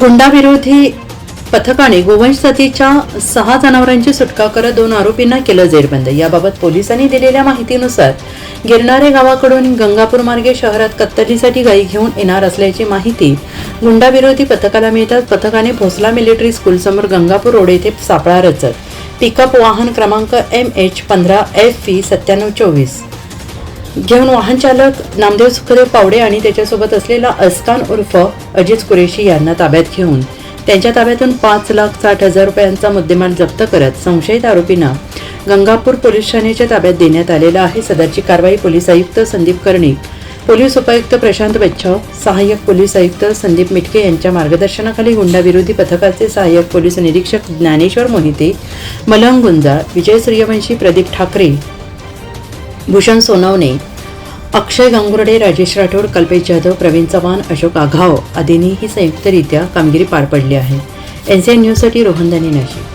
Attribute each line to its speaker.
Speaker 1: गुंडाविरोधी पथकाने गोवंश सतीच्या सहा जनावरांची सुटका करत दोन आरोपींना केलं जेरबंद. याबाबत पोलिसांनी दिलेल्या माहितीनुसार गिरणारे गावाकडून गंगापूर मार्गे शहरात कत्तलीसाठी गायी घेऊन येणार असल्याची माहिती गुंडाविरोधी पथकाला मिळताच पथकाने भोसला मिलिटरी स्कूलसमोर गंगापूर रोड येथे सापळा रचत. पिकअप वाहन क्रमांक एम एच पंधरा एफ व्ही सत्त्याण्णव चोवीस. घेऊन वाहन चालक नामदेव सुखदेव पावडे आणि त्याच्यासोबत असलेला अस्कान उर्फ अजिज कुरेशी यांना ताब्यात घेऊन त्यांच्या ताब्यातून पाच लाख साठ हजार रुपयांचा मुद्देमाल जप्त करत संशयित आरोपींना गंगापूर पोलीस ठाण्याच्या ताब्यात देण्यात आलेला आहे. सदरची कारवाई पोलीस आयुक्त संदीप कर्णिक पोलीस उपायुक्त प्रशांत बच्छाव सहाय्यक पोलीस आयुक्त संदीप मिटके यांच्या मार्गदर्शनाखाली गुंडाविरोधी पथकाचे सहाय्यक पोलीस निरीक्षक ज्ञानेश्वर मोहिते मलंग गुंजाळ विजय सूर्यवंशी प्रदीप ठाकरे भूषण सोनवणे अक्षय गांगुर्डे राजेश राठोड कल्पेश जाधव प्रवीण चव्हाण अशोक आघाव आदींनी ही संयुक्तरित्या कामगिरी पार पडली आहे. एनसीएन न्यूजसाठी रोहनदानी नाशिक.